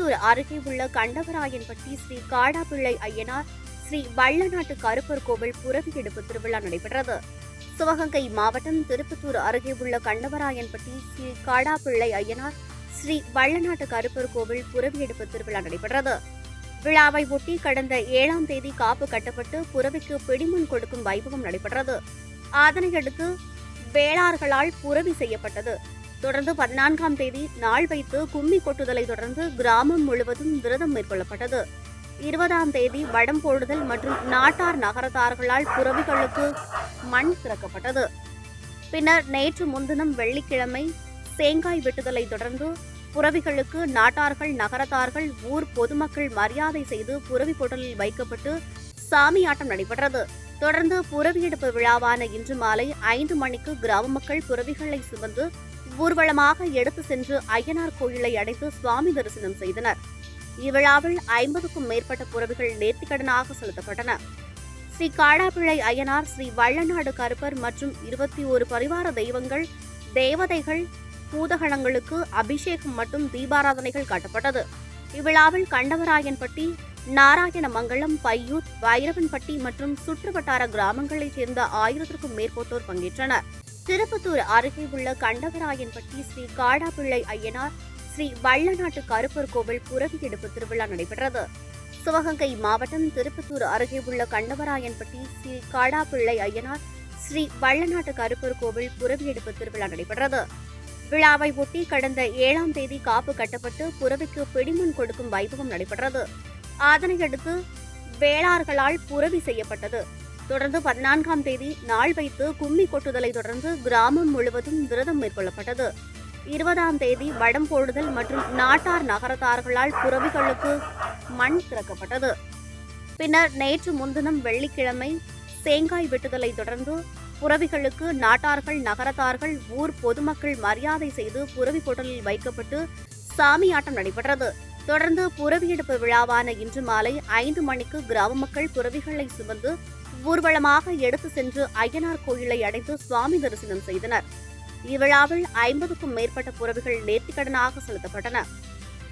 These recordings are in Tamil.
திருப்பத்தூர் அருகே உள்ள கண்டவராயன்பட்டி ஸ்ரீ காடாபிள்ளை ஐயனார் ஸ்ரீ வள்ளநாட்டு கருப்பர் கோவில் புறவி எடுப்பு திருவிழா நடைபெற்றது. சிவகங்கை மாவட்டம் திருப்பத்தூர் அருகே உள்ள கண்டவராயன்பட்டி ஸ்ரீ காடாபிள்ளை ஐயனார் ஸ்ரீ வள்ளநாட்டு கருப்பர் கோவில் புறவி எடுப்பு திருவிழா நடைபெற்றது. விழாவை ஒட்டி கடந்த ஏழாம் தேதி காப்பு கட்டப்பட்டு புறவிக்கு பிடிமுன் கொடுக்கும் வைபவம் நடைபெற்றது. அதனையடுத்து வேளார்களால் புறவி செய்யப்பட்டது. தொடர்ந்து பதினான்காம் தேதி நாள் வைத்து கும்மி கொட்டுதலை தொடர்ந்து கிராமம் முழுவதும் விரதம் மேற்கொள்ளப்பட்டது. இருபதாம் தேதி வடம் போடுதல் மற்றும் நாட்டார் நகரத்தார்களால் புறவிகளுக்கு மண் திறக்கப்பட்டது. பின்னர் நேற்று முன்தினம் வெள்ளிக்கிழமை தேங்காய் வெட்டுதலை தொடர்ந்து புறவிகளுக்கு நாட்டார்கள் நகரத்தார்கள் ஊர் பொதுமக்கள் மரியாதை செய்து புறவி பொட்டலில் வைக்கப்பட்டு சாமியாட்டம் நடைபெற்றது. தொடர்ந்து புறவியெடுப்பு விழாவான இன்று மாலை ஐந்து மணிக்கு கிராம மக்கள் புறவிகளை சுமந்து ஊர்வலமாக எடுத்து சென்று ஐயனார் கோயிலை அடைத்து சுவாமி தரிசனம் செய்தனர். இவ்விழாவில் ஐம்பதுக்கும் மேற்பட்ட புறவிகள் நேர்த்திக்கடனாக செலுத்தப்பட்டன. ஸ்ரீ காடாபிள்ளை அய்யனார் ஸ்ரீ வள்ளநாடு கருப்பர் மற்றும் இருபத்தி ஒரு பரிவார தெய்வங்கள் தேவதைகள் பூதகணங்களுக்கு அபிஷேகம் மற்றும் தீபாராதனைகள் காட்டப்பட்டது. இவ்விழாவில் கண்டவராயன்பட்டி நாராயணமங்கலம் பையூர் வைரவன்பட்டி மற்றும் சுற்றுவட்டார கிராமங்களைச் சேர்ந்த ஆயிரத்திற்கும் மேற்பட்டோர் பங்கேற்றனர். திருப்பத்தூர் அருகே உள்ள கண்டவராயன்பட்டி ஸ்ரீ காடாபிள்ளை ஐயனார் ஸ்ரீ வள்ளநாட்டு கருப்பர் கோவில் புறவி எடுப்பு திருவிழா நடைபெற்றது. சிவகங்கை மாவட்டம் திருப்பத்தூர் அருகே உள்ள கண்டவராயன்பட்டி ஸ்ரீ காடாபிள்ளை ஐயனார் ஸ்ரீ வள்ளநாட்டு கருப்பர் கோவில் புறவி எடுப்பு திருவிழா நடைபெற்றது. விழாவை ஒட்டி கடந்த ஏழாம் தேதி காப்பு கட்டப்பட்டு புறவிக்கு பிடிமுன் கொடுக்கும் வைபவம் நடைபெற்றது. அதனையடுத்து வேளார்களால் புறவி செய்யப்பட்டது. தொடர்ந்து பதினான்காம் தேதி நாள் வைத்து கும்மி கொட்டுதலை தொடர்ந்து கிராமம் முழுவதும் விரதம் மேற்கொள்ளப்பட்டது. இருபதாம் தேதி வடம் போடுதல் மற்றும் நாட்டார் நகரத்தார்களால் புறவிகளுக்கு மண் திறக்கப்பட்டது. பின்னர் நேற்று முன்தினம் வெள்ளிக்கிழமை தேங்காய் வெட்டுதலை தொடர்ந்து புறவிகளுக்கு நாட்டார்கள் நகரத்தார்கள் ஊர் பொதுமக்கள் மரியாதை செய்து புறவி கொட்டலில் வைக்கப்பட்டு சாமியாட்டம் நடைபெற்றது. தொடர்ந்து புறவியெடுப்பு விழாவான இன்று மாலை ஐந்து மணிக்கு கிராம மக்கள் புறவிகளை சுமந்து ஊர்வலமாக எடுத்து சென்று ஐயனார் கோயிலை அடைந்து சுவாமி தரிசனம் செய்தனர். இவ்விழாவில் ஐம்பதுக்கும் மேற்பட்ட புறவிகள் நேர்த்திக்கடனாக செலுத்தப்பட்டன.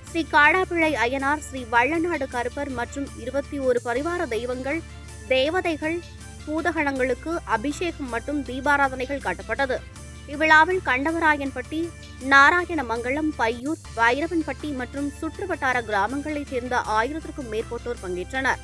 ஸ்ரீ காடாப்பிள்ளை ஐயனார் ஸ்ரீ வள்ளநாடு கருப்பர் மற்றும் இருபத்தி ஒரு பரிவார தெய்வங்கள் தேவதைகள் பூதகணங்களுக்கு அபிஷேகம் மற்றும் தீபாராதனைகள் காட்டப்பட்டது. இவ்விழாவில் கண்டவராயன்பட்டி நாராயணமங்கலம் பையூர் வைரவன்பட்டி மற்றும் சுற்றுவட்டார கிராமங்களைச் சேர்ந்த ஆயிரத்திற்கும் மேற்பட்டோர் பங்கேற்றனர்.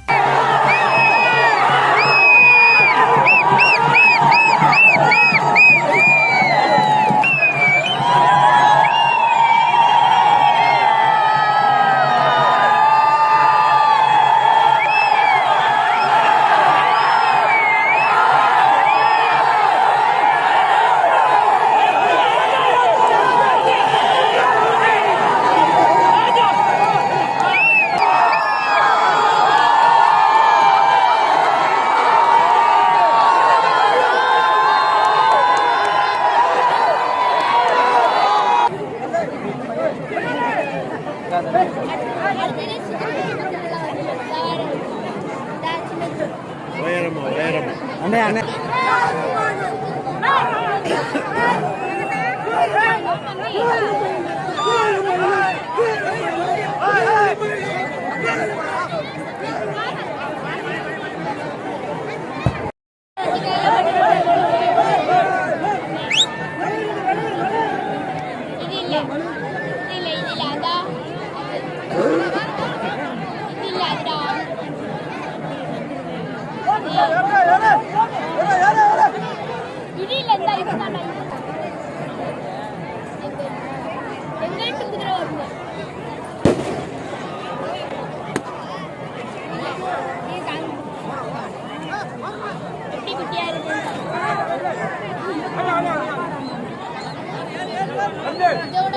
అనే అనే இதோட